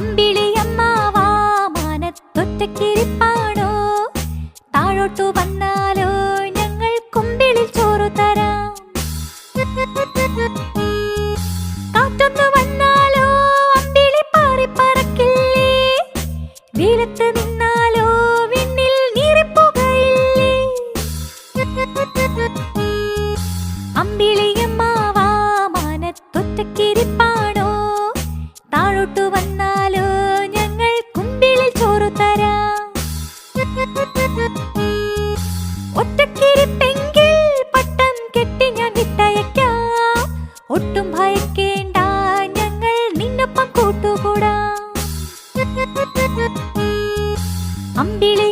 അമ്പിളിയമ്മാവാ മാനത്തൊറ്റക്കിരിപ്പാണോ? താഴോട്ടു വന്നാലോ ഞങ്ങൾ തരാം. വന്നാലോ അമ്പിളി പറക്കില്ലേ നിന്നാലോ కూడా. అంబిళి